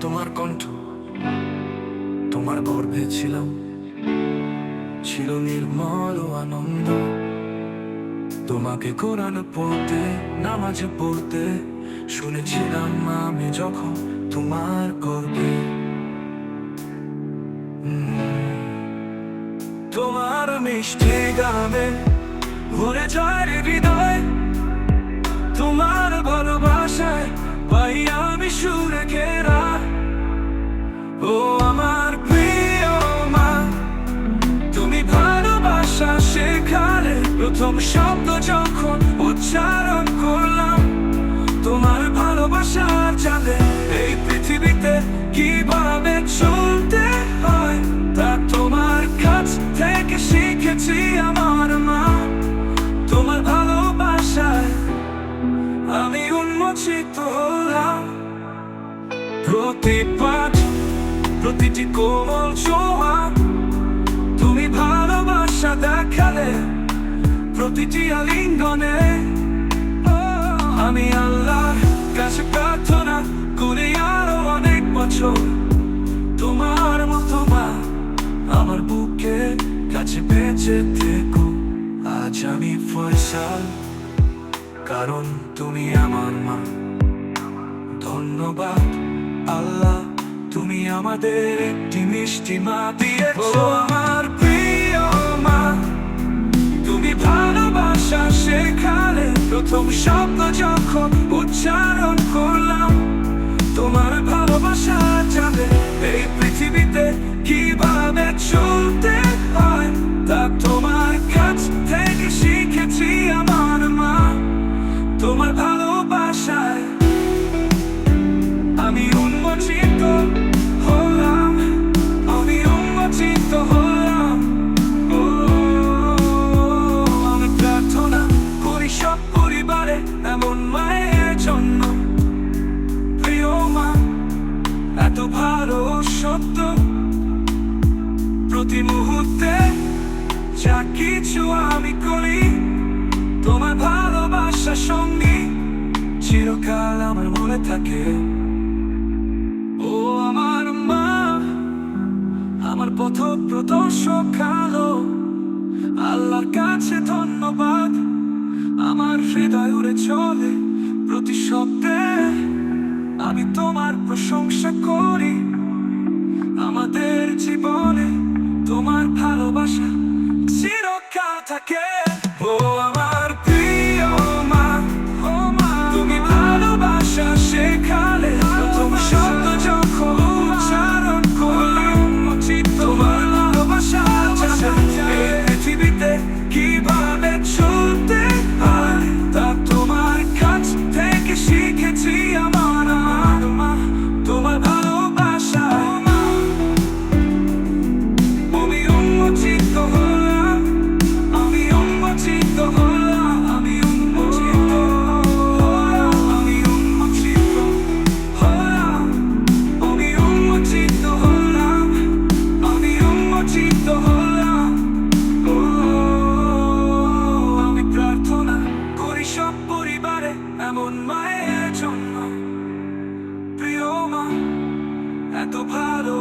তোমার কণ্ঠ। তোমার গর্ভে ছিলাম। ছিল নির্মল ও আনন্দ। তোমাকে কোরআন পড়তে, নামাজে পড়তে শুনেছিলাম আমি যখন তোমার গর্বে তোমার মিষ্টি গানে ভরে যায় হৃদয় প্রথম শব্দ যখন উচ্চারণ করলাম, তোমার ভালোবাসার জানে এই পৃথিবীতে কীভাবে চলতে হয় তা তোমার কাছ থেকে শিখেছি আমার মা। তোমার ভালোবাসায় আমি উন্মোচিত হলাম। প্রতিপাঠ প্রতিটি কোমল ছোঁয়া, তুমি ভালোবাসা দেখালে প্রতিটি আলিঙ্গনে। আমি আল্লাহর কাছে প্রার্থনা করি আরও অনেক বছর। তোমার মতো মা আমার বুকে কাছে বেঁচে থেকো। আজ আমি ফয়সাল কারণ তুমি আমার মা। ধন্যবাদ আল্লাহ তুমি আমাদের একটি মিষ্টি মা দিয়েছ। আমার ভালোবাসা শেখালে প্রথম শব্দ যখন উচ্চারণ করলাম তোমার ভালোবাসা জানে পরিবারে এমন মায়ের জন্য প্রিয় মা এত ভালো সত্য। প্রতি মুহূর্তে যা কিছু আমি করি, তোমার ভালোবাসা সঙ্গী চিরকাল আমার মনে থাকে। ও আমার মা, আমার পথ প্রদর্শক আলো, আল্লাহর কাছে ধন্যবাদ। আমার হৃদয় উড়ে চলে প্রতি শব্দে। আমি তোমার প্রশংসা করি। আমাদের জীবনে তোমার ভালোবাসা চিরকাল থাকে। পারে এমন মায়ের জন্য। প্রিয় মা এত ভালো